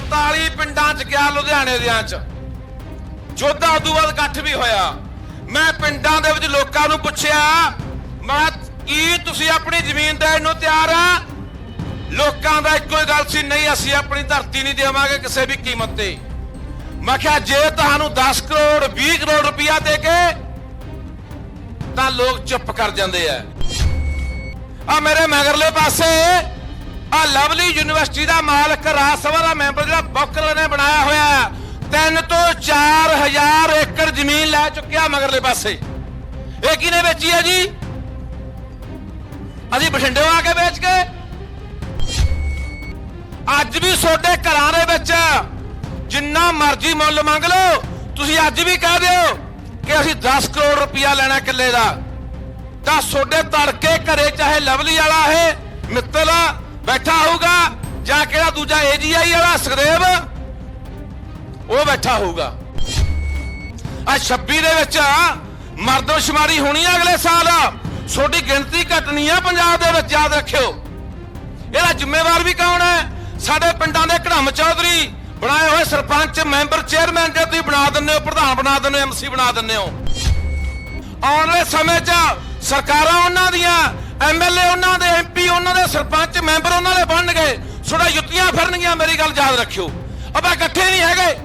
43 ਪਿੰਡਾਂ 'ਚ ਗਿਆ ਲੁਧਿਆਣੇ ਦਿਆਂ 'ਚ। ਜੋਧਾ ਉਦੋਂ ਬਾਅਦ ਇਕੱਠ ਵੀ ਹੋਇਆ। ਮੈਂ ਪਿੰਡਾਂ ਦੇ ਵਿੱਚ ਲੋਕਾਂ ਨੂੰ ਪੁੱਛਿਆ, ਮੈਂ ਕੀ ਤੁਸੀਂ ਆਪਣੀ ਜ਼ਮੀਨ ਦੇਣ ਨੂੰ ਤਿਆਰ ਆ? ਲੋਕਾਂ ਦਾ ਇੱਕੋ ਹੀ ਗੱਲ ਸੀ, ਨਹੀਂ, ਅਸੀਂ ਆਪਣੀ ਧਰਤੀ ਨਹੀਂ ਦੇਵਾਂਗੇ ਕਿਸੇ ਵੀ ਕੀਮਤ ਤੇ। ਮੈਂ ਕਿਹਾ, ਜੇ ਤੁਹਾਨੂੰ 10 ਕਰੋੜ 20 ਕਰੋੜ ਰੁਪਇਆ ਦੇ ਕੇ, ਤਾਂ ਲੋਕ ਚੁੱਪ ਕਰ ਜਾਂਦੇ ਆ। ਆ ਮੇਰੇ ਮਗਰਲੇ ਪਾਸੇ ਆ ਲਵਲੀ ਯੂਨੀਵਰਸਿਟੀ ਦਾ ਮਾਲਕ ਰਾਜ ਸਭਾ ਦਾ ਮੈਂਬਰ ਜਿਹੜਾ ਬੋਕਰ ਨੇ ਬਣਾਇਆ ਹੋਇਆ ਤਿੰਨ ਤੋਂ 4000 ਏਕੜ ਜ਼ਮੀਨ ਲੈ ਚੁੱਕਿਆ ਮਗਰਲੇ ਪਾਸੇ। ਇਹ ਕਿਨੇ ਵੇਚੀ ਹੈ ਜੀ? ਅਸੀਂ ਬਠਿੰਡੇ ਆ ਕੇ ਵੇਚ ਕੇ। ਅੱਜ ਵੀ ਤੁਹਾਡੇ ਘਰਾਂ ਦੇ ਵਿੱਚ ਜਿੰਨਾ ਮਰਜ਼ੀ ਮੁੱਲ ਮੰਗ ਲਓ, ਤੁਸੀਂ ਅੱਜ ਵੀ ਕਹਿ ਦਿਓ ਕਿ ਅਸੀਂ 10 ਕਰੋੜ ਰੁਪਇਆ ਲੈਣਾ ਕਿੱਲੇ ਦਾ। ਤਾਂ ਤੁਹਾਡੇ ਤੜਕੇ ਘਰੇ ਚਾਹੇ ਲਵਲੀ ਵਾਲਾ ਇਹ ਮਿੱਤਲ ਬੈਠਾ ਹੋਊਗਾ, ਜਾਂ ਕਿਹੜਾ ਦੂਜਾ ਏਜੀਆਈ ਵਾਲਾ, ਸੁਖਦੇਵ? ਉਹ ਬੈਠਾ ਹੋਊਗਾ। ਆ 26 ਦੇ ਵਿੱਚ ਮਰਦਮਸ਼ੁਮਾਰੀ ਹੋਣੀ ਆ ਅਗਲੇ ਸਾਲ। ਤੁਹਾਡੀ ਗਿਣਤੀ ਘਟਣੀ ਆ ਪੰਜਾਬ ਦੇ ਵਿੱਚ, ਯਾਦ ਰੱਖਿਓ। ਇਹਦਾ ਜ਼ਿੰਮੇਵਾਰ ਵੀ ਕੌਣ ਹੈ? ਸਾਡੇ ਪਿੰਡਾਂ ਦੇ ਘੜਮ ਚੌਧਰੀ ਬਣਾਏ ਹੋਏ ਸਰਪੰਚ, ਮੈਂਬਰ, ਚੇਅਰਮੈਨ ਜੇ ਤੁਸੀਂ ਬਣਾ ਦਿੰਦੇ ਹੋ, ਪ੍ਰਧਾਨ ਬਣਾ ਦਿੰਦੇ ਹੋ ਐਮਸੀ ਬਣਾ ਦਿੰਦੇ ਹੋ। ਆਉਣ ਵਾਲੇ ਸਮੇਂ 'ਚ ਸਰਕਾਰਾਂ ਉਹਨਾਂ ਦੀਆਂ ਐਮਐਲਏ ਉਹਨਾਂ ਦੇ ਐਮਪੀ ਉਹਨਾਂ ਦੇ ਸਰਪੰਚ, ਮੈਂਬਰ ਉਹਨਾਂ ਦੇ ਬਣਨਗੇ। ਥੋੜਾ ਜੁੱਤੀਆਂ ਫਿਰਨਗੀਆਂ, ਮੇਰੀ ਗੱਲ ਯਾਦ ਰੱਖਿਓ। ਆਪਾਂ ਇਕੱਠੇ ਨਹੀਂ ਹੈਗੇ।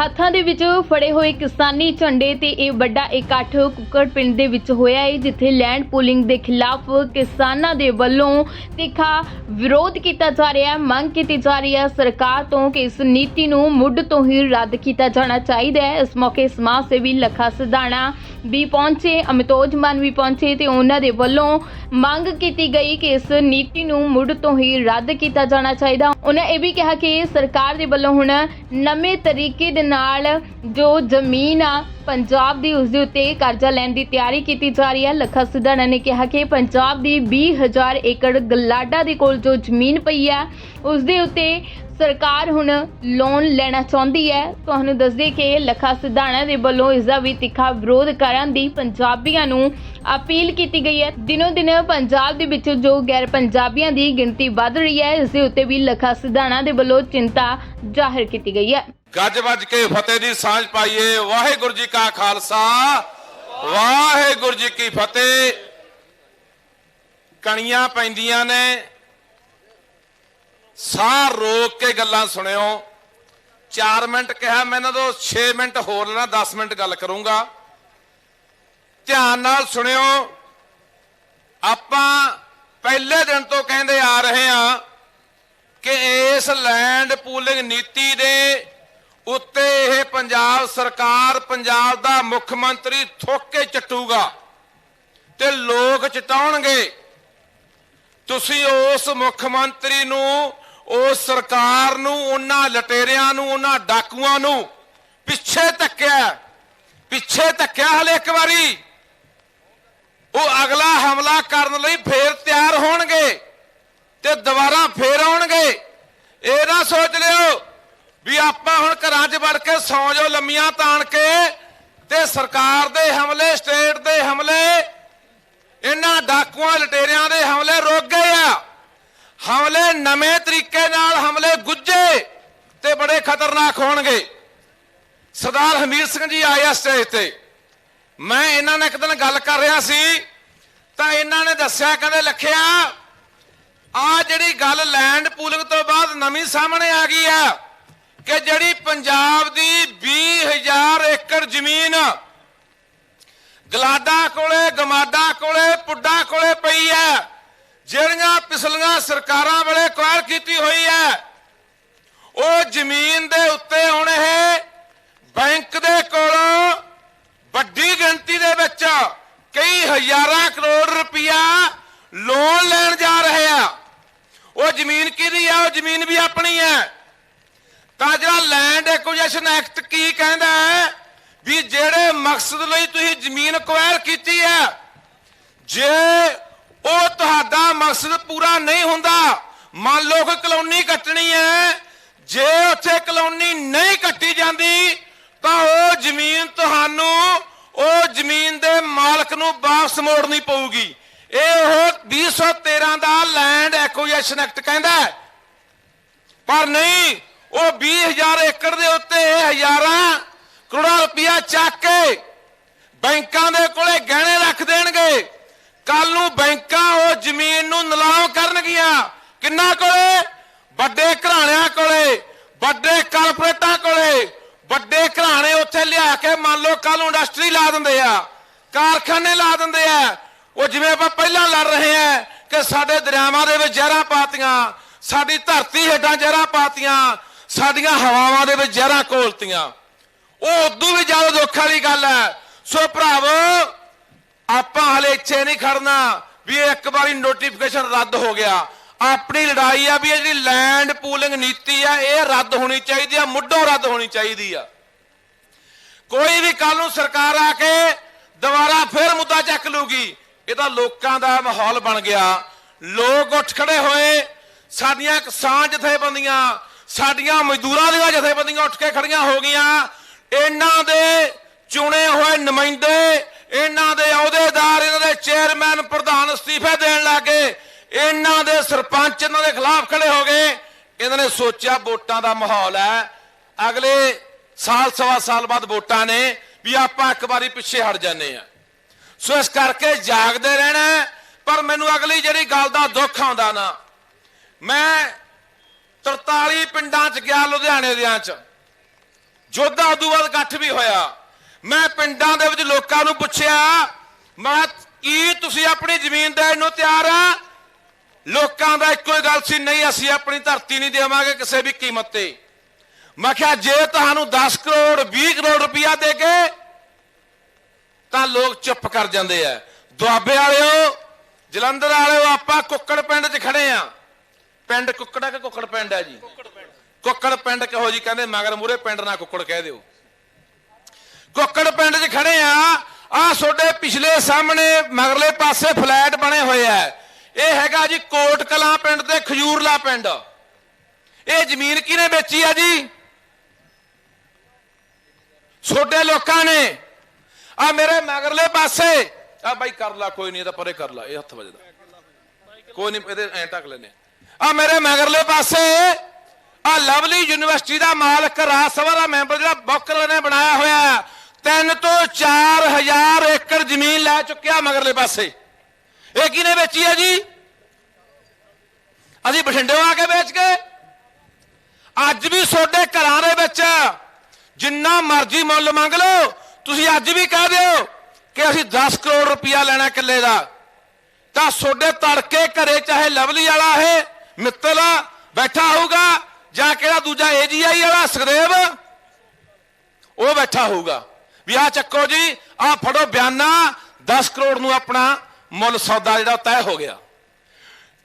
ਹੱਥਾਂ ਦੇ ਵਿੱਚ ਫੜੇ ਹੋਏ ਕਿਸਾਨੀ ਝੰਡੇ ਤੇ ਇਹ ਵੱਡਾ ਇਕੱਠ ਕੁੱਕੜ ਪਿੰਡ ਦੇ ਵਿੱਚ ਹੋਇਆ ਹੈ ਜਿੱਥੇ ਲੈਂਡ ਪੂਲਿੰਗ ਦੇ ਖਿਲਾਫ ਕਿਸਾਨਾਂ ਦੇ ਵੱਲੋਂ ਤਿੱਖਾ ਵਿਰੋਧ ਕੀਤਾ ਜਾ ਰਿਹਾ ਹੈ ਮੰਗ ਕੀਤੀ ਜਾ ਰਹੀ ਹੈ ਸਰਕਾਰ ਤੋਂ ਕਿ ਇਸ ਨੀਤੀ ਨੂੰ ਮੁੱਢ ਤੋਂ ਹੀ ਰੱਦ ਕੀਤਾ ਜਾਣਾ ਚਾਹੀਦਾ ਹੈ। ਇਸ ਮੌਕੇ ਸਮਾਜ ਸੇਵੀ ਲੱਖਾ ਸਿਧਾਣਾ ਵੀ ਪਹੁੰਚੇ, ਅਮਿਤੋਜ ਮਾਨ ਵੀ ਪਹੁੰਚੇ ਤੇ ਉਹਨਾਂ ਦੇ ਵੱਲੋਂ ਮੰਗ ਕੀਤੀ ਗਈ ਕਿ ਇਸ ਨੀਤੀ ਨੂੰ ਮੁੱਢ ਤੋਂ ਹੀ ਰੱਦ ਕੀਤਾ ਜਾਣਾ ਚਾਹੀਦਾ। ਉਹਨਾਂ ਇਹ ਵੀ ਕਿਹਾ ਕਿ ਸਰਕਾਰ ਦੇ ਵੱਲੋਂ ਹੁਣ ਨਵੇਂ ਤਰੀਕੇ ਦੇ ਨਾਲ ਜੋ ਜ਼ਮੀਨ ਆ, ਪੰਜਾਬ ਦੀ ਉਸ ਦੇ ਉੱਤੇ ਕਰਜ਼ਾ ਲੈਣ ਦੀ ਤਿਆਰੀ ਕੀਤੀ ਜਾ ਰਹੀ ਹੈ। ਲੱਖਾ ਸਿਧਾਣਾ ਨੇ ਕਿਹਾ ਕਿ ਪੰਜਾਬ ਦੀ 20000 ਏਕੜ ਗਲਾਡਾ ਦੇ ਕੋਲ ਜੋ ਜ਼ਮੀਨ ਪਈ ਹੈ ਉਸ ਦੇ ਉੱਤੇ ਸਰਕਾਰ ਹੁਣ ਲੋਨ ਲੈਣਾ ਚਾਹੁੰਦੀ ਹੈ। ਤੁਹਾਨੂੰ ਦੱਸ ਦਈਏ ਕਿ ਲੱਖਾ ਸਿਧਾਣਾ ਦੇ ਵੱਲੋਂ ਇਸ ਦਾ ਵੀ ਤਿੱਖਾ ਵਿਰੋਧ ਕਰਨ ਦੀ ਪੰਜਾਬੀਆਂ ਨੂੰ ਅਪੀਲ ਕੀਤੀ ਗਈ ਹੈ। ਦਿਨੋ ਦਿਨ ਪੰਜਾਬ ਦੇ ਵਿੱਚ ਜੋ ਗੈਰ ਪੰਜਾਬੀਆਂ ਦੀ ਗਿਣਤੀ ਵੱਧ ਰਹੀ ਹੈ ਇਸ ਦੇ ਉੱਤੇ ਵੀ ਲੱਖਾ ਸਿਧਾਣਾ ਦੇ ਵੱਲੋਂ ਚਿੰਤਾ ਜ਼ਾਹਿਰ ਕੀਤੀ ਗਈ ਹੈ। ਗੱਜ ਵੱਜ ਕੇ ਫਤਿਹ ਦੀ ਸਾਂਝ ਪਾਈਏ। ਵਾਹਿਗੁਰੂ ਜੀ ਕਾ ਖਾਲਸਾ, ਵਾਹਿਗੁਰੂ ਜੀ ਕੀ ਫਤਿਹ। ਕਣੀਆਂ ਪੈਂਦੀਆਂ ਨੇ। ਸਾਹ ਰੋਕ ਕੇ ਗੱਲਾਂ ਸੁਣਿਓ। 4 ਮਿੰਟ ਕਿਹਾ ਮੈਂ ਇਹਨਾਂ ਤੋਂ 6 ਮਿੰਟ ਹੋਰ ਲੈਣਾ 10 ਮਿੰਟ ਗੱਲ ਕਰੂੰਗਾ। ਧਿਆਨ ਨਾਲ ਸੁਣਿਓ। ਆਪਾਂ ਪਹਿਲੇ ਦਿਨ ਤੋਂ ਕਹਿੰਦੇ ਆ ਰਹੇ ਹਾਂ ਕਿ ਇਸ ਲੈਂਡ ਪੂਲਿੰਗ ਨੀਤੀ ਦੇ ਉੱਤੇ ਇਹ ਪੰਜਾਬ ਸਰਕਾਰ ਪੰਜਾਬ ਦਾ ਮੁੱਖ ਮੰਤਰੀ ਥੁੱਕ ਕੇ ਚਟੂਗਾ ਤੇ ਲੋਕ ਚਟਾਉਣਗੇ। ਤੁਸੀਂ ਉਸ ਮੁੱਖ ਮੰਤਰੀ ਨੂੰ, ਉਸ ਸਰਕਾਰ ਨੂੰ, ਉਹਨਾਂ ਲਟੇਰਿਆਂ ਨੂੰ, ਉਹਨਾਂ ਡਾਕੂਆਂ ਨੂੰ ਪਿੱਛੇ ਧੱਕਿਆ। ਪਿੱਛੇ ਧੱਕਿਆ ਹਲੇ ਇੱਕ ਵਾਰੀ। ਉਹ ਅਗਲਾ ਹਮਲਾ ਕਰਨ ਲਈ ਫੇਰ ਤਿਆਰ ਹੋਣਗੇ ਤੇ ਦੁਬਾਰਾ ਫੇਰ ਆਉਣਗੇ। ਇਹ ਨਾ ਸੋਚ ਲਿਓ ਵੀ ਆਪਾਂ ਹੁਣ ਘਰਾਂ 'ਚ ਵੜ ਕੇ ਸੌਂ ਜੋ ਲੰਮੀਆਂ ਤਾਣ ਕੇ ਤੇ ਸਰਕਾਰ ਦੇ ਹਮਲੇ, ਸਟੇਟ ਦੇ ਹਮਲੇ, ਇਹਨਾਂ ਡਾਕੂਆਂ, ਲਟੇਰਿਆਂ ਦੇ ਹਮਲੇ ਰੁਕ ਗਏ ਆ। ਹਮਲੇ ਨਵੇਂ ਤਰੀਕੇ ਨਾਲ ਹਮਲੇ ਗੁੱਜੇ ਤੇ ਬੜੇ ਖਤਰਨਾਕ ਹੋਣਗੇ। ਸਰਦਾਰ ਹਮੀਰ ਸਿੰਘ ਜੀ ਆਏ ਆ ਸਟੇਜ ਤੇ। ਮੈਂ ਇਹਨਾਂ ਨਾਲ ਇੱਕ ਦਿਨ ਗੱਲ ਕਰ ਰਿਹਾ ਸੀ, ਤਾਂ ਇਹਨਾਂ ਨੇ ਦੱਸਿਆ, ਕਹਿੰਦੇ ਲਖਿਆ ਆ ਜਿਹੜੀ ਗੱਲ ਲੈਂਡ ਪੂਲਿੰਗ ਤੋਂ ਬਾਅਦ ਨਵੀਂ ਸਾਹਮਣੇ ਆ ਗਈ ਆ। ਕਿ ਜਿਹੜੀ ਪੰਜਾਬ ਦੀ 20000 ਏਕੜ ਜ਼ਮੀਨ ਗਲਾਡਾ ਕੋਲੇ, ਗਮਾਡਾ ਕੋਲੇ, ਪੁੱਡਾ ਕੋਲੇ ਪਈ ਹੈ, ਜਿਹੜੀਆਂ ਪਿਛਲੀਆਂ ਸਰਕਾਰਾਂ ਵੇਲੇ ਕੁਆਰ ਕੀਤੀ ਹੋਈ ਹੈ, ਉਹ ਜ਼ਮੀਨ ਦੇ ਉੱਤੇ ਹੁਣ ਇਹ ਬੈਂਕ ਦੇ ਕੋਲੋਂ ਵੱਡੀ ਗਿਣਤੀ ਦੇ ਵਿੱਚ ਕਈ ਹਜ਼ਾਰਾਂ ਕਰੋੜ ਰੁਪਇਆ ਲੋਨ ਲੈਣ ਜਾ ਰਹੇ ਆ। ਉਹ ਜ਼ਮੀਨ ਕਿਹਦੀ ਆ? ਉਹ ਜ਼ਮੀਨ ਵੀ ਆਪਣੀ ਹੈ। ਤਾਂ ਜਿਹੜਾ ਲੈਂਡ ਐਕੁਜੀਸ਼ਨ ਐਕਟ ਕੀ ਕਹਿੰਦਾ ਹੈ? ਵੀ ਜਿਹੜੇ ਮਕਸਦ ਲਈ ਤੁਸੀਂ ਜ਼ਮੀਨ ਅਕਵਾਇਰ ਕੀਤੀ ਹੈ, ਜੇ ਉਹ ਤੁਹਾਡਾ ਮਕਸਦ ਪੂਰਾ ਨਹੀਂ ਹੁੰਦਾ, ਮੰਨ ਲਓ ਕੋਈ ਕਲੋਨੀ ਕੱਟਣੀ ਹੈ, ਜੇ ਉੱਥੇ ਕਲੋਨੀ ਨਹੀਂ ਕੱਟੀ ਜਾਂਦੀ, ਤਾਂ ਉਹ ਜ਼ਮੀਨ ਤੁਹਾਨੂੰ, ਉਹ ਜ਼ਮੀਨ ਦੇ ਮਾਲਕ ਨੂੰ ਵਾਪਸ ਮੋੜਨੀ ਪਊਗੀ। ਇਹ ਉਹ 2013 ਦਾ ਲੈਂਡ ਐਕੁਜੀਸ਼ਨ ਐਕਟ ਕਹਿੰਦਾ ਪਰ ਨਹੀਂ ਉਹ 20000 ਏਕੜ ਦੇ ਉੱਤੇ ਇਹ ਹਜ਼ਾਰਾਂ ਕਰੋੜਾਂ ਰੁਪਇਆ ਚੱਕ ਕੇ ਬੈਂਕਾਂ ਦੇ ਕੋਲੇ ਗਹਿਣੇ ਰੱਖ ਦੇਣਗੇ। ਕੱਲ ਨੂੰ ਬੈਂਕਾਂ ਉਹ ਜ਼ਮੀਨ ਨੂੰ ਨਿਲਾਮ ਕਰਨਗੀਆਂ। ਕਿੰਨਾ ਕੋਲੇ? ਵੱਡੇ ਘਰਾਣਿਆਂ ਕੋਲੇ, ਵੱਡੇ ਕਾਰਪੋਰੇਟਾਂ ਕੋਲੇ, ਵੱਡੇ ਘਰਾਣੇ ਉੱਥੇ ਲਿਆ ਕੇ ਮੰਨ ਲਓ ਕੱਲ ਨੂੰ ਇੰਡਸਟਰੀ ਲਾ ਦਿੰਦੇ ਆ, ਕਾਰਖਾਨੇ ਲਾ ਦਿੰਦੇ ਆ। ਉਹ ਜਿਵੇਂ ਆਪਾਂ ਪਹਿਲਾਂ ਲੜ ਰਹੇ ਆ ਕਿ ਸਾਡੇ ਦਰਿਆਵਾਂ ਦੇ ਵਿੱਚ ਜ਼ਹਿਰਾਂ ਪਾਤੀਆਂ, ਸਾਡੀ ਧਰਤੀ ਹੇਠਾਂ ਜ਼ਹਿਰਾਂ ਪਾਤੀਆਂ ਸਾਡੀਆਂ ਹਵਾਵਾਂ ਦੇ ਵਿੱਚ ਜ਼ਹਿਰਾਂ ਘੋਲਤੀਆਂ। ਉਹ ਉਦੋਂ ਵੀ ਜ਼ਿਆਦਾ ਦੁੱਖ ਵਾਲੀ ਗੱਲ ਹੈ। ਸੋ ਭਰਾਵੋ, ਆਪਾਂ ਹਲੇ ਇੱਥੇ ਨਹੀਂ ਖੜਨਾ ਵੀ ਇਹ ਇੱਕ ਵਾਰੀ ਨੋਟੀਫਿਕੇਸ਼ਨ ਰੱਦ ਹੋ ਗਿਆ। ਆਪਣੀ ਲੜਾਈ ਆ ਵੀ ਇਹ ਜਿਹੜੀ ਲੈਂਡ ਪੂਲਿੰਗ ਨੀਤੀ ਆ, ਇਹ ਰੱਦ ਹੋਣੀ ਚਾਹੀਦੀ ਆ, ਮੁੱਢੋਂ ਰੱਦ ਹੋਣੀ ਚਾਹੀਦੀ ਆ। ਕੋਈ ਵੀ ਕੱਲ ਨੂੰ ਸਰਕਾਰ ਆ ਕੇ ਦੁਬਾਰਾ ਫੇਰ ਮੁੱਦਾ ਚੱਕ ਲੂਗੀ। ਇਹ ਤਾਂ ਲੋਕਾਂ ਦਾ ਮਾਹੌਲ ਬਣ ਗਿਆ। ਲੋਕ ਉੱਠ ਖੜੇ ਹੋਏ। ਸਾਡੀਆਂ ਕਿਸਾਨ ਜਥੇਬੰਦੀਆਂ ਸਾਡੀਆਂ ਮਜ਼ਦੂਰਾਂ ਦੀਆਂ ਜਥੇਬੰਦੀਆਂ ਉੱਠ ਕੇ ਖੜੀਆਂ ਹੋ ਗਈਆਂ। ਇਹਨਾਂ ਦੇ ਚੁਣੇ ਹੋਏ ਨੁਮਾਇੰਦੇ, ਇਹਨਾਂ ਦੇ ਅਹੁਦੇਦਾਰ, ਇਹਨਾਂ ਦੇ ਚੇਅਰਮੈਨ ਪ੍ਰਧਾਨ ਅਸਤੀਫੇ ਦੇਣ ਲੱਗੇ ਇਹਨਾਂ ਦੇ ਸਰਪੰਚ ਇਹਨਾਂ ਦੇ ਖਿਲਾਫ ਖੜੇ ਹੋ ਗਏ। ਇਹਨਾਂ ਨੇ ਸੋਚਿਆ ਵੋਟਾਂ ਦਾ ਮਾਹੌਲ ਹੈ। ਅਗਲੇ ਸਾਲ ਸਵਾ ਸਾਲ ਬਾਅਦ ਵੋਟਾਂ ਨੇ ਵੀ ਆਪਾਂ ਇੱਕ ਵਾਰੀ ਪਿੱਛੇ ਹਟ ਜਾਂਦੇ ਆ ਸੋ ਇਸ ਕਰਕੇ ਜਾਗਦੇ ਰਹਿਣਾ ਪਰ ਮੈਨੂੰ ਅਗਲੀ ਜਿਹੜੀ ਗੱਲ ਦਾ ਦੁੱਖ ਆਉਂਦਾ ਨਾ, ਮੈਂ 43 ਪਿੰਡਾਂ ਚ ਗਿਆ ਲੁਧਿਆਣੇ ਦਿਆਂ ਚ। ਜੋਧਾ ਉਦੋਂ ਬਾਅਦ ਇਕੱਠ ਵੀ ਹੋਇਆ। ਮੈਂ ਪਿੰਡਾਂ ਦੇ ਵਿੱਚ ਲੋਕਾਂ ਨੂੰ ਪੁੱਛਿਆ, ਮੈਂ ਕੀ ਤੁਸੀਂ ਆਪਣੀ ਜ਼ਮੀਨ ਦੇਣ ਨੂੰ ਤਿਆਰ ਆ? ਲੋਕਾਂ ਦਾ ਇੱਕੋ ਹੀ ਗੱਲ ਸੀ, ਨਹੀਂ, ਅਸੀਂ ਆਪਣੀ ਧਰਤੀ ਨਹੀਂ ਦੇਵਾਂਗੇ ਕਿਸੇ ਵੀ ਕੀਮਤ ਤੇ। ਮੈਂ ਕਿਹਾ, ਜੇ ਤੁਹਾਨੂੰ 10 ਕਰੋੜ 20 ਕਰੋੜ ਰੁਪਇਆ ਦੇ ਕੇ, ਤਾਂ ਲੋਕ ਚੁੱਪ ਕਰ ਜਾਂਦੇ ਆ। ਦੁਆਬੇ ਵਾਲਿਓ, ਜਲੰਧਰ ਵਾਲਿਓ, ਆਪਾਂ ਕੁੱਕੜ ਪਿੰਡ 'ਚ ਖੜੇ ਆ। ਪਿੰਡ ਕੁੱਕੜਾ ਕਿ ਕੁੱਕੜ ਪਿੰਡ ਹੈ ਜੀ? ਕੁੱਕੜ ਪਿੰਡ ਕਹੋ ਜੀ? ਕਹਿੰਦੇ ਮਗਰ ਮੂਰੇ ਪਿੰਡ ਨਾ ਕੁੱਕੜ ਕਹਿ ਦਿਓ। ਕੁੱਕੜ ਪਿੰਡ 'ਚ ਖੜੇ ਆ ਆ ਤੁਹਾਡੇ ਪਿਛਲੇ ਸਾਹਮਣੇ ਮਗਰਲੇ ਪਾਸੇ ਫਲੈਟ ਬਣੇ ਹੋਏ ਆ। ਇਹ ਹੈਗਾ ਜੀ ਕੋਟ ਕਲਾਂ ਪਿੰਡ ਤੇ ਖਜੂਰਲਾ ਪਿੰਡ। ਇਹ ਜ਼ਮੀਨ ਕਿਹਨੇ ਵੇਚੀ ਆ ਜੀ? ਛੋਟੇ ਲੋਕਾਂ ਨੇ। ਆ ਮੇਰੇ ਮਗਰਲੇ ਪਾਸੇ। ਆ ਬਾਈ ਕਰ ਲਾ, ਕੋਈ ਨਹੀਂ ਇਹਦਾ ਪਰੇ ਕਰ ਲਾ, ਇਹ ਹੱਥ ਵੱਜਦਾ। ਕੋਈ ਨਹੀਂ, ਇਹਦੇ ਐਂ ਟੱਕ ਲੈਨੇ ਆ ਮੇਰੇ ਮਗਰਲੇ ਪਾਸੇ ਆ ਲਵਲੀ ਯੂਨੀਵਰਸਿਟੀ ਦਾ ਮਾਲਕ ਰਾਜ ਸਭਾ ਦਾ ਮੈਂਬਰ ਜਿਹੜਾ ਬੌਕਰ ਨੇ ਬਣਾਇਆ ਹੋਇਆ ਤਿੰਨ ਤੋਂ 4000 ਏਕੜ ਜ਼ਮੀਨ ਲੈ ਚੁੱਕਿਆ ਮਗਰਲੇ ਪਾਸੇ। ਇਹ ਕਿਹਨੇ ਵੇਚੀ ਹੈ ਜੀ? ਅਸੀਂ ਬਠਿੰਡੇ ਆ ਕੇ ਵੇਚ ਕੇ ਅੱਜ ਵੀ ਤੁਹਾਡੇ ਘਰਾਂ ਦੇ ਵਿੱਚ ਜਿੰਨਾ ਮਰਜ਼ੀ ਮੁੱਲ ਮੰਗ ਲਓ, ਤੁਸੀਂ ਅੱਜ ਵੀ ਕਹਿ ਦਿਓ ਕਿ ਅਸੀਂ 10 ਕਰੋੜ ਰੁਪਇਆ ਲੈਣਾ ਕਿੱਲੇ ਦਾ। ਤਾਂ ਤੁਹਾਡੇ ਤੜਕੇ ਘਰੇ ਚਾਹੇ ਲਵਲੀ ਵਾਲਾ ਹੈ ਮਿੱਤਲ ਬੈਠਾ ਹੋਊਗਾ, ਜਾਂ ਕਿਹੜਾ ਦੂਜਾ ਏਜੀਆਈ ਵਾਲਾ, ਸੁਖਦੇਵ। ਉਹ ਬੈਠਾ ਹੋਊਗਾ। ਵੀ ਆ ਚੱਕੋ ਜੀ ਆ ਫੜੋ ਬਿਆਨਾ 10 ਕਰੋੜ ਨੂੰ ਆਪਣਾ ਮੁੱਲ ਸੌਦਾ ਜਿਹੜਾ ਤੈਅ ਹੋ ਗਿਆ।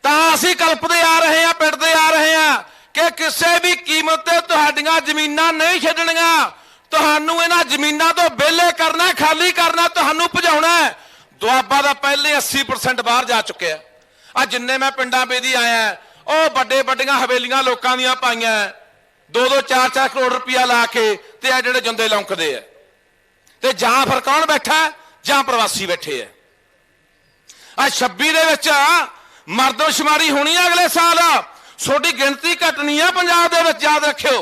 ਤਾਂ ਅਸੀਂ ਕਲਪਦੇ ਆ ਰਹੇ ਹਾਂ ਪਿੰਡਦੇ ਆ ਰਹੇ ਹਾਂ ਕਿ ਕਿਸੇ ਵੀ ਕੀਮਤ ਤੇ ਤੁਹਾਡੀਆਂ ਜ਼ਮੀਨਾਂ ਨਹੀਂ ਛੱਡਣੀਆਂ। ਤੁਹਾਨੂੰ ਇਹਨਾਂ ਜ਼ਮੀਨਾਂ ਤੋਂ ਵਿਹਲੇ ਕਰਨਾ, ਖਾਲੀ ਕਰਨਾ, ਤੁਹਾਨੂੰ ਭਜਾਉਣਾ ਦੁਆਬਾ ਦਾ ਪਹਿਲੇ 80% ਬਾਹਰ ਜਾ ਚੁੱਕਿਆ। ਆ ਜਿੰਨੇ ਮੈਂ ਪਿੰਡਾਂ ਬੇਦੀ ਆਇਆ ਉਹ ਵੱਡੇ ਵੱਡੀਆਂ ਹਵੇਲੀਆਂ ਲੋਕਾਂ ਦੀਆਂ ਪਾਈਆਂ 2-2 4-4 ਕਰੋੜ ਰੁਪਇਆ ਲਾ ਕੇ ਤੇ ਆ ਜਿਹੜੇ ਜੰਦੇ ਲੌਂਕਦੇ ਆ ਤੇ ਜਾਂ ਫਿਰ ਕੌਣ ਬੈਠਾ ਜਾਂ ਪ੍ਰਵਾਸੀ ਬੈਠੇ ਆ ਆ 26 ਦੇ ਵਿੱਚ ਮਰਦਮਸ਼ੁਮਾਰੀ ਹੋਣੀ ਹੈ ਅਗਲੇ ਸਾਲ। ਤੁਹਾਡੀ ਗਿਣਤੀ ਘਟਣੀ ਆ ਪੰਜਾਬ ਦੇ ਵਿੱਚ, ਯਾਦ ਰੱਖਿਓ।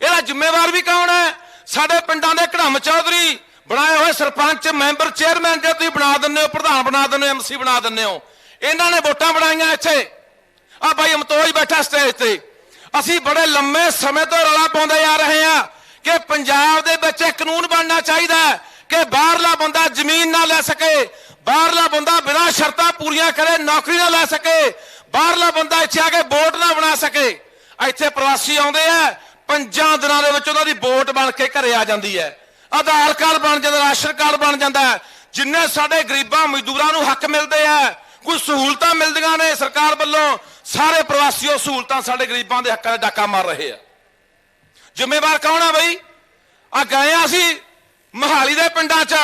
ਇਹਦਾ ਜ਼ਿੰਮੇਵਾਰ ਵੀ ਕੌਣ ਹੈ ਸਾਡੇ ਪਿੰਡਾਂ ਦੇ ਘੜਮ ਚੌਧਰੀ ਬਣਾਏ ਹੋਏ ਸਰਪੰਚ, ਮੈਂਬਰ, ਚੇਅਰਮੈਨ ਜੇ ਤੁਸੀਂ ਬਣਾ ਦਿੰਦੇ ਹੋ, ਪ੍ਰਧਾਨ ਬਣਾ ਦਿੰਦੇ ਹੋ ਐਮਸੀ ਬਣਾ ਦਿੰਦੇ ਹੋ। ਇਹਨਾਂ ਨੇ ਵੋਟਾਂ ਬਣਾਈਆਂ ਇੱਥੇ। ਆ ਭਾਈ ਅਮਤੋਜ ਬੈਠਾ ਸਟੇਜ ਤੇ। ਅਸੀਂ ਬੜੇ ਲੰਮੇ ਸਮੇਂ ਤੋਂ ਰੌਲਾ ਪਾਉਂਦੇ ਆ ਰਹੇ ਹਾਂ ਕਿ ਪੰਜਾਬ ਦੇ ਵਿੱਚ ਕਾਨੂੰਨ ਬਣਨਾ ਚਾਹੀਦਾ ਕਿ ਬਾਹਰਲਾ ਬੰਦਾ ਜ਼ਮੀਨ ਨਾ ਲੈ ਸਕੇ, ਬਾਹਰਲਾ ਬੰਦਾ ਬਿਨਾਂ ਸ਼ਰਤਾਂ ਪੂਰੀਆਂ ਕਰੇ ਨੌਕਰੀ ਨਾ ਲੈ ਸਕੇ, ਬਾਹਰਲਾ ਬੰਦਾ ਇੱਥੇ ਆ ਕੇ ਵੋਟ ਨਾ ਬਣਾ ਸਕੇ। ਇੱਥੇ ਪ੍ਰਵਾਸੀ ਆਉਂਦੇ ਆ, ਪੰਜਾਂ ਦਿਨਾਂ ਦੇ ਵਿੱਚ ਉਹਨਾਂ ਦੀ ਵੋਟ ਬਣ ਕੇ ਘਰੇ ਆ ਜਾਂਦੀ ਹੈ। ਆਧਾਰ ਕਾਰਡ ਬਣ ਜਾਂਦਾ, ਰਾਸ਼ਨ ਕਾਰਡ ਬਣ ਜਾਂਦਾ ਜਿੰਨੇ ਸਾਡੇ ਗਰੀਬਾਂ ਮਜ਼ਦੂਰਾਂ ਨੂੰ ਹੱਕ ਮਿਲਦੇ ਆ, ਕੋਈ ਸਹੂਲਤਾਂ ਮਿਲਦੀਆਂ ਨੇ ਸਰਕਾਰ ਵੱਲੋਂ ਸਾਰੇ ਪ੍ਰਵਾਸੀ ਉਹ ਸਹੂਲਤਾਂ ਸਾਡੇ ਗਰੀਬਾਂ ਦੇ ਹੱਕਾਂ ਦੇ ਡਾਕਾ ਮਾਰ ਰਹੇ ਆ। ਜ਼ਿੰਮੇਵਾਰ ਕੌਣ ਆ ਬਈ? ਆ ਗਏ ਆ ਅਸੀਂ ਮਹਾਲੀ ਦੇ ਪਿੰਡਾਂ 'ਚ,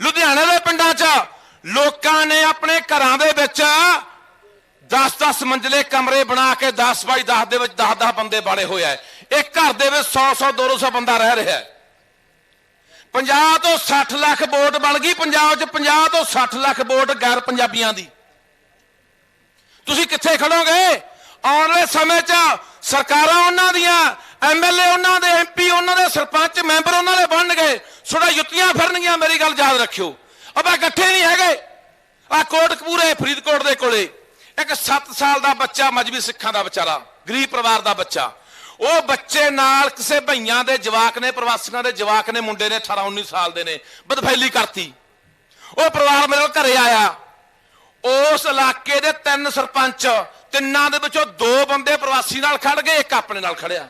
ਲੁਧਿਆਣੇ ਦੇ ਪਿੰਡਾਂ 'ਚ। ਲੋਕਾਂ ਨੇ ਆਪਣੇ ਘਰਾਂ ਦੇ ਵਿੱਚ 10-10 ਮੰਜ਼ਲੇ ਕਮਰੇ ਬਣਾ ਕੇ 10 ਬਾਈ 10 ਦੇ ਵਿੱਚ 10-10 ਬੰਦੇ ਬਾੜੇ ਹੋਇਆ ਹੈ। ਇੱਕ ਘਰ ਦੇ ਵਿੱਚ 100-100 200 ਬੰਦਾ ਰਹਿ ਰਿਹਾ ਹੈ। 50 ਤੋਂ 60 ਲੱਖ ਵੋਟ ਬਣ ਗਈ, ਪੰਜਾਬ 'ਚ 50 ਤੋਂ 60 ਲੱਖ ਵੋਟ ਗੈਰ ਪੰਜਾਬੀਆਂ ਦੀ। ਤੁਸੀਂ ਕਿੱਥੇ ਖੜੋਗੇ? ਆਉਣ ਵਾਲੇ ਸਮੇਂ 'ਚ ਸਰਕਾਰਾਂ ਉਹਨਾਂ ਦੀਆਂ ਐਮਐਲਏ ਉਹਨਾਂ ਦੇ ਐਮਪੀ ਉਹਨਾਂ ਦੇ, ਸਰਪੰਚ, ਮੈਂਬਰ ਉਹਨਾਂ ਦੇ ਬਣਨਗੇ। ਥੋੜਾ ਜੁੱਤੀਆਂ ਫਿਰਨਗੀਆਂ, ਮੇਰੀ ਗੱਲ ਯਾਦ ਰੱਖਿਓ। ਆਪਾਂ ਇਕੱਠੇ ਨਹੀਂ ਹੈਗੇ। ਆ ਕੋਟਕਪੂਰੇ ਫਰੀਦਕੋਟ ਦੇ ਕੋਲੇ। ਇੱਕ 7 ਸਾਲ ਦਾ ਬੱਚਾ, ਮਜਬੀ ਸਿੱਖਾਂ ਦਾ ਵਿਚਾਰਾ, ਗਰੀਬ ਪਰਿਵਾਰ ਦਾ ਬੱਚਾ। ਉਹ ਬੱਚੇ ਨਾਲ ਕਿਸੇ ਭਈਆਂ ਦੇ ਜਵਾਕ ਨੇ, ਪ੍ਰਵਾਸੀਆਂ ਦੇ ਜਵਾਕ ਨੇ, ਮੁੰਡੇ ਨੇ 18 19 ਸਾਲ ਦੇ ਨੇ, ਬਦਫੈਲੀ ਕਰਤੀ। ਉਹ ਪਰਿਵਾਰ ਮੇਰੇ ਕੋਲ ਘਰੇ ਆਇਆ। ਉਸ ਇਲਾਕੇ ਦੇ ਤਿੰਨ ਸਰਪੰਚ, ਤਿੰਨਾਂ ਦੇ ਵਿੱਚੋਂ ਦੋ ਬੰਦੇ ਪ੍ਰਵਾਸੀ ਨਾਲ ਖੜ ਗਏ, ਇੱਕ ਆਪਣੇ ਨਾਲ ਖੜਿਆ।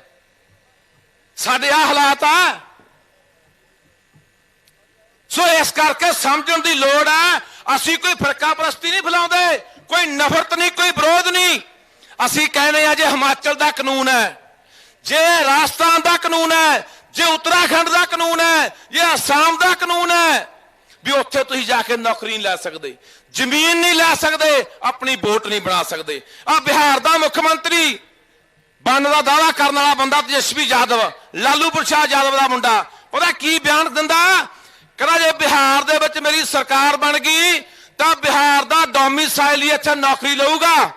ਸਾਡੇ ਆ ਹਾਲਾਤ ਆ। ਸੋ ਇਸ ਕਰਕੇ ਸਮਝਣ ਦੀ ਲੋੜ ਹੈ ਅਸੀਂ ਕੋਈ ਫਰਕਾ ਪ੍ਰਸਤੀ ਨਹੀਂ ਫੈਲਾਉਂਦੇ, ਕੋਈ ਨਫ਼ਰਤ ਨਹੀਂ, ਕੋਈ ਵਿਰੋਧ ਨਹੀਂ। ਅਸੀਂ ਕਹਿੰਦੇ ਆ ਜੇ ਹਿਮਾਚਲ ਦਾ ਕਾਨੂੰਨ ਹੈ, ਜੇ ਰਾਜਸਥਾਨ ਦਾ ਕਾਨੂੰਨ ਹੈ, ਜੇ ਉੱਤਰਾਖੰਡ ਦਾ ਕਾਨੂੰਨ ਹੈ, ਜੇ ਅਸਾਮ ਦਾ ਕਾਨੂੰਨ ਹੈ ਵੀ ਉੱਥੇ ਤੁਸੀਂ ਜਾ ਕੇ ਨੌਕਰੀ ਨਹੀਂ ਲੈ ਸਕਦੇ, ਜ਼ਮੀਨ ਨਹੀਂ ਲੈ ਸਕਦੇ, ਆਪਣੀ ਵੋਟ ਨਹੀਂ ਬਣਾ ਸਕਦੇ। ਆ ਬਿਹਾਰ ਦਾ ਮੁੱਖ ਮੰਤਰੀ ਬਣਨ ਦਾ ਦਾਅਵਾ ਕਰਨ ਵਾਲਾ ਬੰਦਾ ਤੇਜਸਵੀ ਯਾਦਵ, ਲਾਲੂ ਪ੍ਰਸਾਦ ਯਾਦਵ ਦਾ ਮੁੰਡਾ। ਉਹਦਾ ਕੀ ਬਿਆਨ ਦਿੰਦਾ? ਕਹਿੰਦਾ ਜੇ ਬਿਹਾਰ ਦੇ ਵਿੱਚ ਮੇਰੀ ਸਰਕਾਰ ਬਣ ਗਈ, ਤਾਂ ਬਿਹਾਰ ਦਾ ਡੋਮਿਸਾਈਲ ਹੀ ਇੱਥੇ ਨੌਕਰੀ ਲਊਗਾ।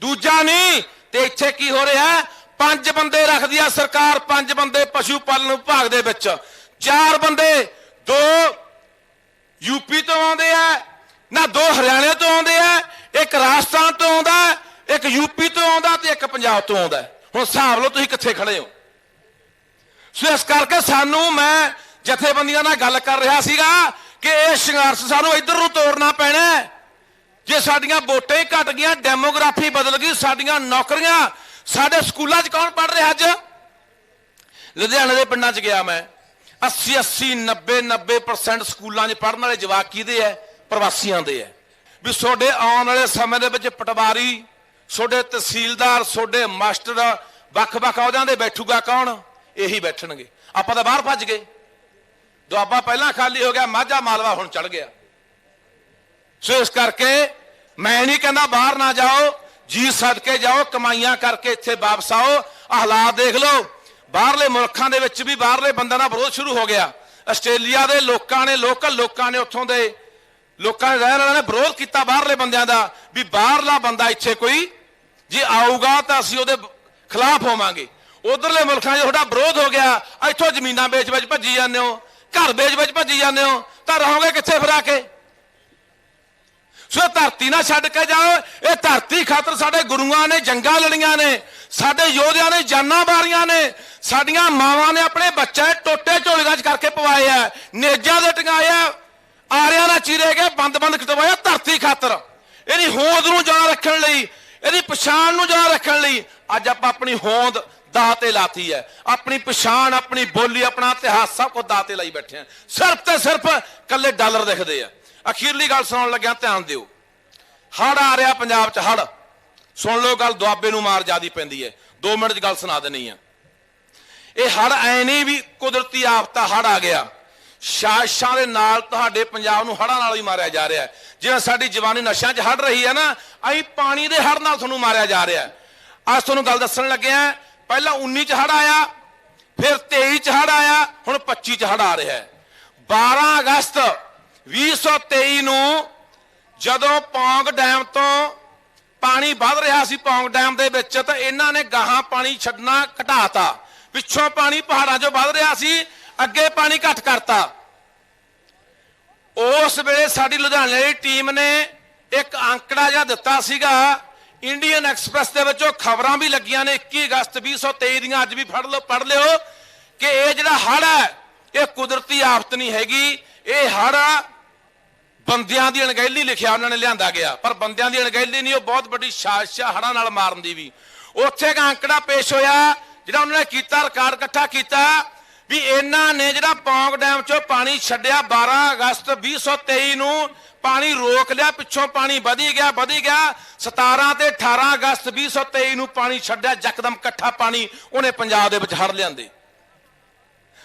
ਦੂਜਾ ਨਹੀਂ, ਤੇ ਇੱਥੇ ਕੀ ਹੋ ਰਿਹਾ? ਪੰਜ ਬੰਦੇ ਰੱਖਦੀ ਆ ਸਰਕਾਰ, ਪੰਜ ਬੰਦੇ ਪਸ਼ੂ ਪਾਲਣ ਵਿਭਾਗ ਦੇ ਵਿੱਚ। ਚਾਰ ਬੰਦੇ, ਦੋ ਯੂਪੀ ਤੋਂ ਆਉਂਦੇ ਆ ਨਾ ਦੋ ਹਰਿਆਣੇ ਤੋਂ ਆਉਂਦੇ ਆ ਇੱਕ ਰਾਜਸਥਾਨ ਤੋਂ ਆਉਂਦਾ ਹੈ, ਇੱਕ ਯੂਪੀ ਤੋਂ ਆਉਂਦਾ ਤੇ ਇੱਕ ਪੰਜਾਬ ਤੋਂ ਆਉਂਦਾ। ਹੁਣ ਹਿਸਾਬ ਲਓ ਤੁਸੀਂ ਕਿੱਥੇ ਖੜੇ ਹੋ। ਸੋ ਇਸ ਕਰਕੇ ਸਾਨੂੰ ਮੈਂ ਜਥੇਬੰਦੀਆਂ ਨਾਲ ਗੱਲ ਕਰ ਰਿਹਾ ਸੀਗਾ ਕਿ ਇਹ ਸੰਘਰਸ਼ ਸਾਨੂੰ ਇੱਧਰ ਨੂੰ ਤੋੜਨਾ ਪੈਣਾ ਜੇ ਸਾਡੀਆਂ ਵੋਟਾਂ ਹੀ ਘਟ ਗਈਆਂ ਡੈਮੋਗ੍ਰਾਫੀ ਬਦਲ ਗਈ ਸਾਡੀਆਂ ਨੌਕਰੀਆਂ ਸਾਡੇ ਸਕੂਲਾਂ 'ਚ ਕੌਣ ਪੜ ਰਿਹਾ ਅੱਜ? ਲੁਧਿਆਣੇ ਦੇ ਪਿੰਡਾਂ 'ਚ ਗਿਆ ਮੈਂ। 80 80 90 90% ਸਕੂਲਾਂ 'ਚ ਪੜਨ ਵਾਲੇ ਜਵਾਕ ਕਿਹਦੇ ਐ? ਪ੍ਰਵਾਸੀਆਂ ਦੇ ਐ। ਵੀ ਤੁਹਾਡੇ ਆਉਣ ਵਾਲੇ ਸਮੇਂ ਦੇ ਵਿੱਚ ਪਟਵਾਰੀ ਤੁਹਾਡੇ ਤਹਿਸੀਲਦਾਰ ਤੁਹਾਡੇ ਮਾਸਟਰ ਵੱਖ-ਵੱਖ ਅਹੁਦਿਆਂ ਦੇ ਬੈਠੂਗਾ ਕੌਣ? ਇਹੀ ਬੈਠਣਗੇ। ਆਪਾਂ ਤਾਂ ਬਾਹਰ ਭੱਜ ਗਏ। ਦੁਆਬਾ ਪਹਿਲਾਂ ਖਾਲੀ ਹੋ ਗਿਆ, ਮਾਝਾ ਮਾਲਵਾ ਹੁਣ ਚੜ ਗਿਆ। ਸੋ ਇਸ ਕਰਕੇ ਮੈਂ ਨਹੀਂ ਕਹਿੰਦਾ ਬਾਹਰ ਨਾ ਜਾਓ, ਜੀ ਸਦਕੇ ਜਾਓ, ਕਮਾਈਆਂ ਕਰਕੇ ਇੱਥੇ ਵਾਪਸ ਆਓ। ਆਹ ਹਾਲਾਤ ਦੇਖ ਲਓ। ਬਾਹਰਲੇ ਮੁਲਕਾਂ ਦੇ ਵਿੱਚ ਵੀ ਬਾਹਰਲੇ ਬੰਦਿਆਂ ਦਾ ਵਿਰੋਧ ਸ਼ੁਰੂ ਹੋ ਗਿਆ। ਆਸਟ੍ਰੇਲੀਆ ਦੇ ਲੋਕਾਂ ਨੇ, ਲੋਕਲ ਲੋਕਾਂ ਨੇ ਉੱਥੋਂ ਦੇ ਲੋਕਾਂ ਦੇ ਰਹਿਣ ਵਾਲਿਆਂ ਨੇ ਵਿਰੋਧ ਕੀਤਾ ਬਾਹਰਲੇ ਬੰਦਿਆਂ ਦਾ ਵੀ ਬਾਹਰਲਾ ਬੰਦਾ ਇੱਥੇ ਕੋਈ ਜੇ ਆਊਗਾ ਤਾਂ ਅਸੀਂ ਉਹਦੇ ਖਿਲਾਫ ਹੋਵਾਂਗੇ। ਉਧਰਲੇ ਮੁਲਕਾਂ 'ਚ ਤੁਹਾਡਾ ਵਿਰੋਧ ਹੋ ਗਿਆ, ਇੱਥੋਂ ਜ਼ਮੀਨਾਂ ਵੇਚ ਵੇਚ ਭੱਜੀ ਜਾਂਦੇ ਹੋ, ਘਰ ਵੇਚ ਵੇਚ ਭੱਜੀ ਜਾਂਦੇ ਹੋ, ਤਾਂ ਰਹੋਗੇ ਕਿੱਥੇ ਫਿਰ ਆ ਕੇ? ਸੋ ਧਰਤੀ ਨਾ ਛੱਡ ਕੇ ਜਾਓ। ਇਹ ਧਰਤੀ ਖਾਤਰ ਸਾਡੇ ਗੁਰੂਆਂ ਨੇ ਜੰਗਾਂ ਲੜੀਆਂ ਨੇ, ਸਾਡੇ ਯੋਧਿਆਂ ਨੇ ਜਾਨਾਂ ਬਾਰੀਆਂ ਨੇ, ਸਾਡੀਆਂ ਮਾਵਾਂ ਨੇ ਆਪਣੇ ਬੱਚੇ ਟੋਟੇ ਝੋਲੀਆਂ ਕਰਕੇ ਪਵਾਏ ਆ ਨੇਜਾਂ ਦੇ ਟੰਗਾਏ ਆਰਿਆਂ ਨਾਲ ਚੀਰੇ ਕੇ ਬੰਦ-ਬੰਦ ਕਟਵਾਇਆ ਧਰਤੀ ਖਾਤਰ। ਇਹਦੀ ਹੋਂਦ ਨੂੰ ਜਾਣ ਰੱਖਣ ਲਈ, ਇਹਦੀ ਪਛਾਣ ਨੂੰ ਜਾਣ ਰੱਖਣ ਲਈ ਅੱਜ ਆਪਾਂ ਆਪਣੀ ਹੋਂਦ ਦਾਅ ਤੇ ਲਾਤੀ ਹੈ। ਆਪਣੀ ਪਛਾਣ, ਆਪਣੀ ਬੋਲੀ, ਆਪਣਾ ਇਤਿਹਾਸ ਸਭ ਕੁਝ ਦਾਅ ਤੇ ਲਾਈ ਬੈਠੇ ਆ। ਸਿਰਫ ਤੇ ਸਿਰਫ ਕੱਲੇ ਡਾਲਰ ਦਿਖਦੇ ਆ। ਅਖੀਰਲੀ ਗੱਲ ਸੁਣਾਉਣ ਲੱਗਿਆ ਧਿਆਨ ਦਿਓ। ਹੜ ਆ ਰਿਹਾ ਪੰਜਾਬ 'ਚ ਹੜ ਸੁਣ ਲਓ ਗੱਲ, ਦੁਆਬੇ ਨੂੰ ਮਾਰ ਜਿਆਦੀ ਪੈਂਦੀ ਹੈ। 2 ਮਿੰਟ 'ਚ ਗੱਲ ਸੁਣਾ ਦੇਣੀ ਆ। ਇਹ ਹੜ ਐ ਨਹੀਂ ਵੀ ਕੁਦਰਤੀ ਆਫਤਾ ਹੜ ਆ ਗਿਆ। ਸ਼ਾਸ਼ਾਂ ਦੇ ਨਾਲ ਤੁਹਾਡੇ ਪੰਜਾਬ ਨੂੰ ਹੜਾਂ ਨਾਲ ਹੀ ਮਾਰਿਆ ਜਾ ਰਿਹਾ ਹੈ। ਜਿਵੇਂ ਸਾਡੀ ਜਵਾਨੀ ਨਸ਼ਿਆਂ 'ਚ ਹੜ ਰਹੀ ਹੈ ਨਾ, ਅਸੀਂ ਪਾਣੀ ਦੇ ਹੜ ਨਾਲ ਤੁਹਾਨੂੰ ਮਾਰਿਆ ਜਾ ਰਿਹਾ ਹੈ। ਅੱਜ ਤੁਹਾਨੂੰ ਗੱਲ ਦੱਸਣ ਲੱਗਿਆ ਪਹਿਲਾਂ 19 'ਚ ਹੜ ਆਇਆ, ਫਿਰ 23 'ਚ ਹੜ ਆਇਆ, ਹੁਣ 25 'ਚ ਹੜ ਆ ਰਿਹਾ ਹੈ। 12 ਅਗਸਤ 2023 ਨੂੰ ਜਦੋਂ ਪੌਂਗ ਡੈਮ ਤੋਂ ਪਾਣੀ ਵੱਧ ਰਿਹਾ ਸੀ ਪੌਂਗ ਡੈਮ ਦੇ ਵਿੱਚ, ਤਾਂ ਇਹਨਾਂ ਨੇ ਗਾਹਾਂ ਪਾਣੀ ਛੱਡਣਾ ਘਟਾਤਾ। ਪਿੱਛੋਂ ਪਾਣੀ ਪਹਾੜਾਂ 'ਚੋਂ ਵੱਧ ਰਿਹਾ ਸੀ, ਅੱਗੇ ਪਾਣੀ ਘਟ ਕਰਤਾ। ਉਸ ਵੇਲੇ ਸਾਡੀ ਲੁਧਿਆਣੇ ਦੀ ਟੀਮ ਨੇ ਇੱਕ ਅੰਕੜਾ ਜਿਹਾ ਦਿੱਤਾ ਸੀਗਾ। ਇੰਡੀਅਨ ਐਕਸਪ੍ਰੈਸ ਦੇ ਵਿੱਚੋਂ ਖਬਰਾਂ ਵੀ ਲੱਗੀਆਂ ਨੇ 21 ਅਗਸਤ 2023 ਦੀਆਂ, ਅੱਜ ਵੀ ਫੜ ਲਓ ਪੜ ਲਿਓ ਕਿ ਇਹ ਜਿਹੜਾ ਹੜ ਹੈ, ਇਹ ਕੁਦਰਤੀ ਆਫਤ ਨਹੀਂ ਹੈਗੀ। ਇਹ ਹੜ ਬੰਦਿਆਂ ਦੀ ਅਣਗਹਿਲੀ ਲਿਖਿਆ ਉਹਨਾਂ ਨੇ ਲਿਆਂਦਾ ਗਿਆ। ਪਰ ਬੰਦਿਆਂ ਦੀ ਅਣਗਹਿਲੀ ਨਹੀਂ, ਉਹ ਬਹੁਤ ਵੱਡੀ ਸਾਜ਼ਿਸ਼ ਆ ਹੜਾਂ ਨਾਲ ਮਾਰਨ ਦੀ ਵੀ। ਉੱਥੇ ਇੱਕ ਅੰਕੜਾ ਪੇਸ਼ ਹੋਇਆ, ਜਿਹੜਾ ਉਹਨਾਂ ਨੇ ਕੀਤਾ, ਰਿਕਾਰਡ ਇਕੱਠਾ ਕੀਤਾ, ਵੀ ਇਹਨਾਂ ਨੇ ਜਿਹੜਾ ਪੌਂਗ ਡੈਮ ਚੋਂ ਪਾਣੀ ਛੱਡਿਆ 12 ਅਗਸਤ 2023 ਨੂੰ ਪਾਣੀ ਰੋਕ ਲਿਆ, ਪਿੱਛੋਂ ਪਾਣੀ ਵਧੀ ਗਿਆ ਵਧੀ ਗਿਆ। 17 ਤੇ 18 ਅਗਸਤ 2023 ਨੂੰ ਪਾਣੀ ਛੱਡਿਆ ਯਕਦਮ ਇਕੱਠਾ ਪਾਣੀ ਉਹਨੇ ਪੰਜਾਬ ਦੇ ਵਿੱਚ ਹੜ ਲਿਆਂਦੇ।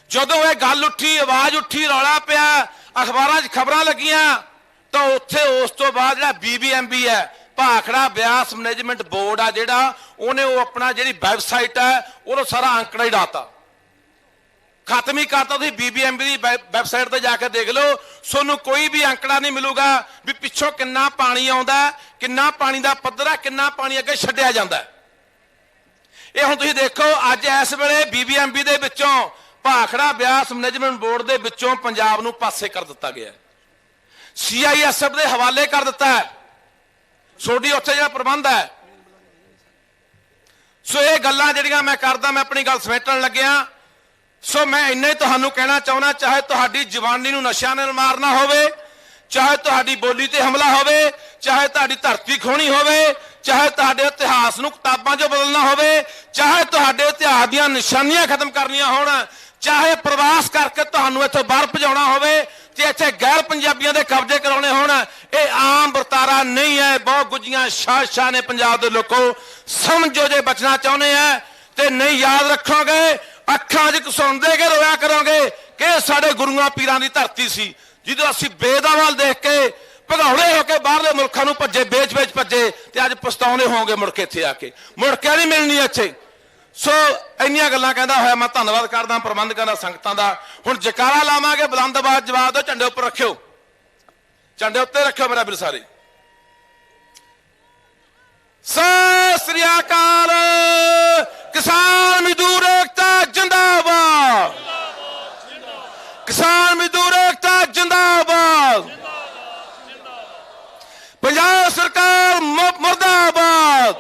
ਜਦੋਂ ਇਹ ਗੱਲ ਉੱਠੀ, ਆਵਾਜ਼ ਉੱਠੀ, ਰੌਲਾ ਪਿਆ, ਅਖਬਾਰਾਂ 'ਚ ਖਬਰਾਂ ਲੱਗੀਆਂ ਤਾਂ ਉੱਥੇ ਉਸ ਤੋਂ ਬਾਅਦ ਜਿਹੜਾ ਬੀਬੀਐਮਬੀ ਹੈ, ਭਾਖੜਾ ਬਿਆਸ ਮੈਨੇਜਮੈਂਟ ਬੋਰਡ ਆ ਜਿਹੜਾ, ਉਹਨੇ ਉਹ ਆਪਣਾ ਜਿਹੜੀ ਵੈਬਸਾਈਟ ਹੈ ਉਹਦਾ ਸਾਰਾ ਅੰਕੜਾ ਹੀ ਡਾਤਾ। ਖਤਮ ਹੀ ਕਰਤਾ ਤੁਸੀਂ ਬੀਬੀਐਮਬੀ ਦੀ ਵੈਬਸਾਈਟ ਤੇ ਜਾ ਕੇ ਦੇਖ ਲਓ, ਤੁਹਾਨੂੰ ਕੋਈ ਵੀ ਅੰਕੜਾ ਨਹੀਂ ਮਿਲੂਗਾ ਵੀ ਪਿੱਛੋਂ ਕਿੰਨਾ ਪਾਣੀ ਆਉਂਦਾ, ਕਿੰਨਾ ਪਾਣੀ ਦਾ ਪੱਧਰ ਹੈ, ਕਿੰਨਾ ਪਾਣੀ ਅੱਗੇ ਛੱਡਿਆ ਜਾਂਦਾ ਇਹ ਹੁਣ ਤੁਸੀਂ ਦੇਖੋ, ਅੱਜ ਇਸ ਵੇਲੇ ਬੀਬੀਐਮਬੀ ਦੇ ਵਿੱਚੋਂ, ਭਾਖੜਾ ਬਿਆਸ ਮੈਨੇਜਮੈਂਟ ਬੋਰਡ ਦੇ ਵਿੱਚੋਂ ਪੰਜਾਬ ਨੂੰ ਪਾਸੇ ਕਰ ਦਿੱਤਾ ਗਿਆ ਸੀਆਈਐਸਐਫ ਦੇ ਹਵਾਲੇ ਕਰ ਦਿੱਤਾ ਹੈ। ਛੋਡੀ ਉੱਥੇ ਜਿਹੜਾ ਪ੍ਰਬੰਧ ਹੈ। ਸੋ ਇਹ ਗੱਲਾਂ ਜਿਹੜੀਆਂ ਮੈਂ ਕਰਦਾ, ਮੈਂ ਆਪਣੀ ਗੱਲ ਸਮੇਟਣ ਲੱਗਿਆ। ਸੋ ਮੈਂ ਇੰਨਾ ਹੀ ਤੁਹਾਨੂੰ ਕਹਿਣਾ ਚਾਹੁੰਦਾ, ਚਾਹੇ ਤੁਹਾਡੀ ਜਵਾਨੀ ਨੂੰ ਨਸ਼ਿਆਂ ਨਾਲ ਮਾਰਨਾ ਹੋਵੇ, ਚਾਹੇ ਤੁਹਾਡੀ ਬੋਲੀ ਤੇ ਹਮਲਾ ਹੋਵੇ, ਚਾਹੇ ਤੁਹਾਡੀ ਧਰਤੀ ਖੋਣੀ ਹੋਵੇ, ਚਾਹੇ ਤੁਹਾਡੇ ਇਤਿਹਾਸ ਨੂੰ ਕਿਤਾਬਾਂ 'ਚੋਂ ਬਦਲਣਾ ਹੋਵੇ, ਚਾਹੇ ਤੁਹਾਡੇ ਇਤਿਹਾਸ ਦੀਆਂ ਨਿਸ਼ਾਨੀਆਂ ਖਤਮ ਕਰਨੀਆਂ ਹੋਣ, ਚਾਹੇ ਪ੍ਰਵਾਸ ਕਰਕੇ ਤੁਹਾਨੂੰ ਇੱਥੋਂ ਬਾਹਰ ਭਜਾਉਣਾ ਹੋਵੇ ਤੇ ਇੱਥੇ ਗੈਰ ਪੰਜਾਬੀਆਂ ਦੇ ਕਬਜ਼ੇ ਕਰਾਉਣੇ ਹੋਣ, ਇਹ ਆਮ ਵਰਤਾਰਾ ਨਹੀਂ ਹੈ। ਬਹੁਤ ਗੁੱਜੀਆਂ ਸ਼ਾਸ਼ਾ ਨੇ ਪੰਜਾਬ ਦੇ ਲੋਕੋ ਸਮਝੋ ਜੇ ਬਚਣਾ ਚਾਹੁੰਦੇ ਆ ਤੇ ਨਹੀਂ ਯਾਦ ਰੱਖੋਗੇ, ਅੱਖਾਂ 'ਚ ਘਸੁੰਦੇ ਕੇ ਰੋਇਆ ਕਰੋਗੇ ਕਿ ਸਾਡੇ ਗੁਰੂਆਂ ਪੀਰਾਂ ਦੀ ਧਰਤੀ ਸੀ ਜਦੋਂ ਅਸੀਂ ਬੇਦਾਵਾਲ ਦੇਖ ਕੇ ਭਗੌੜੇ ਹੋ ਕੇ ਬਾਹਰਲੇ ਮੁਲਕਾਂ ਨੂੰ ਭੱਜੇ, ਵੇਚ-ਵੇਚ ਭੱਜੇ ਤੇ ਅੱਜ ਪਛਤਾਉਣੇ ਹੋਵੋਗੇ ਮੁੜ ਕੇ ਇੱਥੇ ਆ ਕੇ। ਮੁੜ ਕੇ ਨਹੀਂ ਮਿਲਣੀ ਇੱਥੇ। ਸੋ ਇੰਨੀਆਂ ਗੱਲਾਂ ਕਹਿੰਦਾ ਹੋਇਆ, ਮੈਂ ਧੰਨਵਾਦ ਕਰਦਾ ਪ੍ਰਬੰਧਕਾਂ ਦਾ, ਸੰਗਤਾਂ ਦਾ। ਹੁਣ ਜਕਾਰਾ ਲਾਵਾਂਗੇ ਬੁਲੰਦ ਆਵਾਜ਼ ਜਵਾਬ ਦਿਓ, ਝੰਡੇ ਉੱਪਰ ਰੱਖਿਓ। ਝੰਡੇ ਉੱਤੇ ਰੱਖਿਓ ਮੇਰਾ ਵੀਰ ਸਾਰੇ। ਸਤਿ ਸ੍ਰੀ ਅਕਾਲ, ਕਿਸਾਨ ਮਜ਼ਦੂਰ ਏਕਤਾ ਜਿੰਦਾਬਾਦ ਕਿਸਾਨ ਮਜ਼ਦੂਰ ਏਕਤਾ ਜਿੰਦਾਬਾਦ ਪੰਜਾਬ ਸਰਕਾਰ ਮੁ- ਮੁਰਦਾਬਾਦ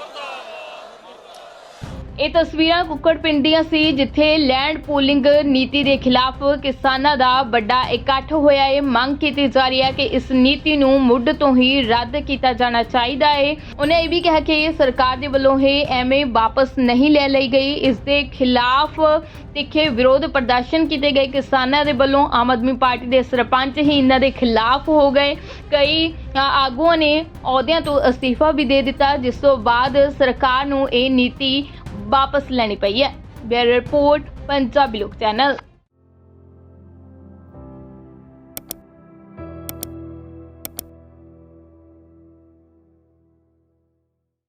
ਇਹ ਤਸਵੀਰਾਂ ਕੁੱਕੜ ਪਿੰਡ ਦੀਆਂ ਸੀ, ਜਿੱਥੇ ਲੈਂਡ ਪੂਲਿੰਗ ਨੀਤੀ ਦੇ ਖਿਲਾਫ ਕਿਸਾਨਾਂ ਦਾ ਵੱਡਾ ਇਕੱਠ ਹੋਇਆ ਹੈ। ਮੰਗ ਕੀਤੀ ਜਾ ਰਹੀ ਹੈ ਕਿ ਇਸ ਨੀਤੀ ਨੂੰ ਮੁੱਢ ਤੋਂ ਹੀ ਰੱਦ ਕੀਤਾ ਜਾਣਾ ਚਾਹੀਦਾ ਹੈ। ਉਹਨੇ ਇਹ ਵੀ ਕਿਹਾ ਕਿ ਸਰਕਾਰ ਦੇ ਵੱਲੋਂ ਇਹ ਐਵੇਂ ਵਾਪਸ ਨਹੀਂ ਲੈ ਲਈ ਗਈ। ਇਸ ਦੇ ਖਿਲਾਫ ਤਿੱਖੇ ਵਿਰੋਧ ਪ੍ਰਦਰਸ਼ਨ ਕੀਤੇ ਗਏ। ਕਿਸਾਨਾਂ ਦੇ ਵੱਲੋਂ ਆਮ ਆਦਮੀ ਪਾਰਟੀ ਦੇ ਸਰਪੰਚ ਹੀ ਇਹਨਾਂ ਦੇ ਖਿਲਾਫ ਹੋ ਗਏ। ਕਈ ਆਗੂਆਂ ਨੇ ਅਹੁਦਿਆਂ ਤੋਂ ਅਸਤੀਫਾ ਵੀ ਦੇ ਦਿੱਤਾ। ਜਿਸ ਤੋਂ ਬਾਅਦ ਸਰਕਾਰ ਨੂੰ ਇਹ ਨੀਤੀ ਵਾਪਸ ਲੈਣੀ ਪਈ ਹੈ। ਬੈਰ ਰਿਪੋਰਟ ਪੰਜਾਬੀ ਲੋਕ ਚੈਨਲ